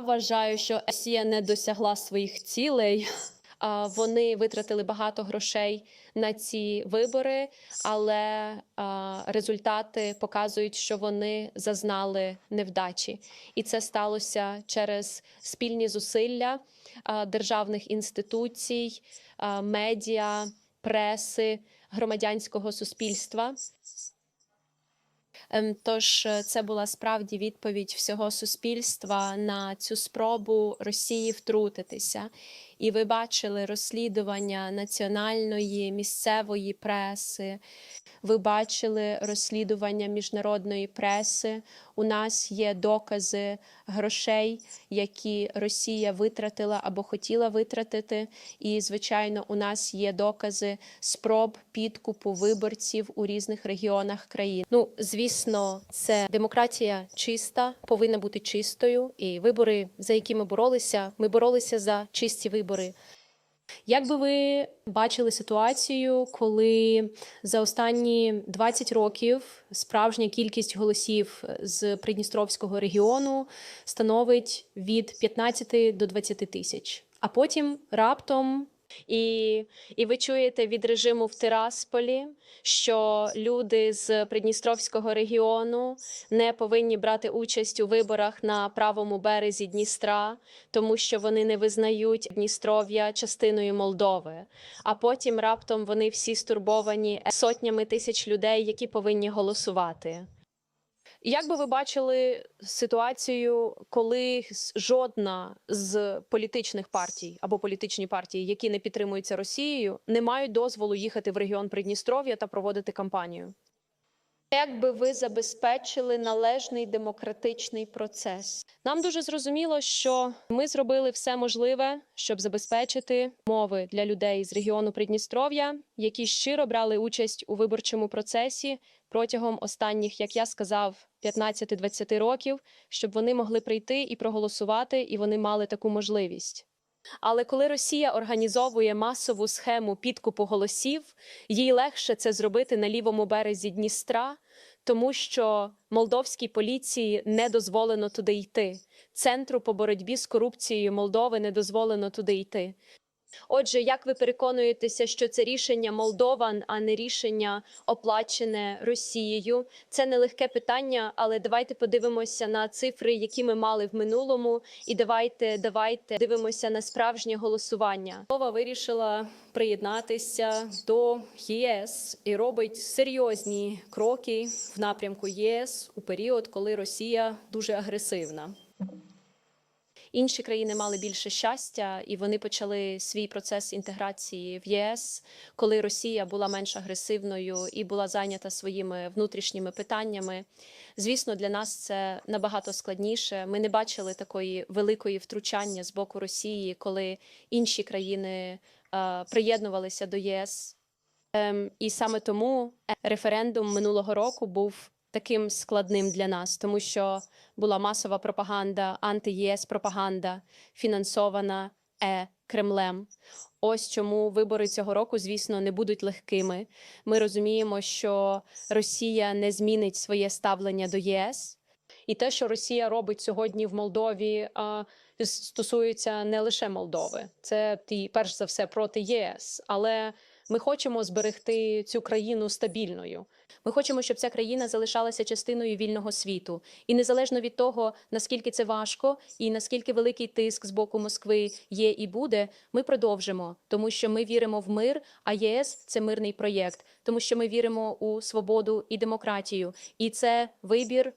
Вважаю, що Росія не досягла своїх цілей. Вони витратили багато грошей на ці вибори, але результати показують, що вони зазнали невдачі, і це сталося через спільні зусилля державних інституцій, медіа, преси, громадянського суспільства. Ем, Тож е, це була справді відповідь всього суспільства на цю спробу Росії втрутитися. І ви бачили розслідування національної місцевої преси. Ви бачили розслідування міжнародної преси. У нас є докази грошей, які Росія витратила або хотіла витратити. І, звичайно, у нас є докази спроб підкупу виборців у різних регіонах країн. Ну, звісно, це демократія чиста, повинна бути чистою. І вибори, за які ми боролися, ми боролися за чисті вибори. Як би ви бачили ситуацію, коли за останні 20 років справжня кількість голосів з Придністровського регіону становить від 15 до 20 тисяч, а потім раптом. І, і ви чуєте від режиму в Тирасполі, що люди з Придністровського регіону не повинні брати участь у виборах на правому березі Дністра, тому що вони не визнають Дністров'я частиною Молдови. А потім раптом вони всі стурбовані сотнями тисяч людей, які повинні голосувати. Як би ви бачили ситуацію, коли жодна з політичних партій або політичні партії, які не підтримуються Росією, не мають дозволу їхати в регіон Придністров'я та проводити кампанію? Як би ви забезпечили належний демократичний процес? Нам дуже зрозуміло, що ми зробили все можливе, щоб забезпечити мови для людей з регіону Придністров'я, які щиро брали участь у виборчому процесі протягом останніх, як я сказав, 15-20 років, щоб вони могли прийти і проголосувати, і вони мали таку можливість. Але коли Росія організовує масову схему підкупу голосів, їй легше це зробити на лівому березі Дністра, тому що молдовській поліції не дозволено туди йти. Центру по боротьбі з корупцією Молдови не дозволено туди йти. Отже, як ви переконуєтеся, що це рішення Молдован, а не рішення оплачене Росією? Це нелегке питання, але давайте подивимося на цифри, які ми мали в минулому, і давайте, давайте дивимося на справжнє голосування. Молдова вирішила приєднатися до ЄС і робить серйозні кроки в напрямку ЄС у період, коли Росія дуже агресивна. Інші країни мали більше щастя, і вони почали свій процес інтеграції в ЄС, коли Росія була менш агресивною і була зайнята своїми внутрішніми питаннями. Звісно, для нас це набагато складніше. Ми не бачили такої великої втручання з боку Росії, коли інші країни е, приєднувалися до єС. Ем, і саме тому референдум минулого року був таким складним для нас, тому що була масова пропаганда, анти-ЄС пропаганда, фінансована е Кремлем. Ось чому вибори цього року, звісно, не будуть легкими. Ми розуміємо, що Росія не змінить своє ставлення до ЄС. І те, що Росія робить сьогодні в Молдові, стосується не лише Молдови. Це ті, перш за все проти ЄС. Але ми хочемо зберегти цю країну стабільною. Ми хочемо, щоб ця країна залишалася частиною вільного світу, і незалежно від того, наскільки це важко і наскільки великий тиск з боку Москви є і буде, ми продовжимо, тому що ми віримо в мир. А ЄС це мирний проєкт, тому що ми віримо у свободу і демократію, і це вибір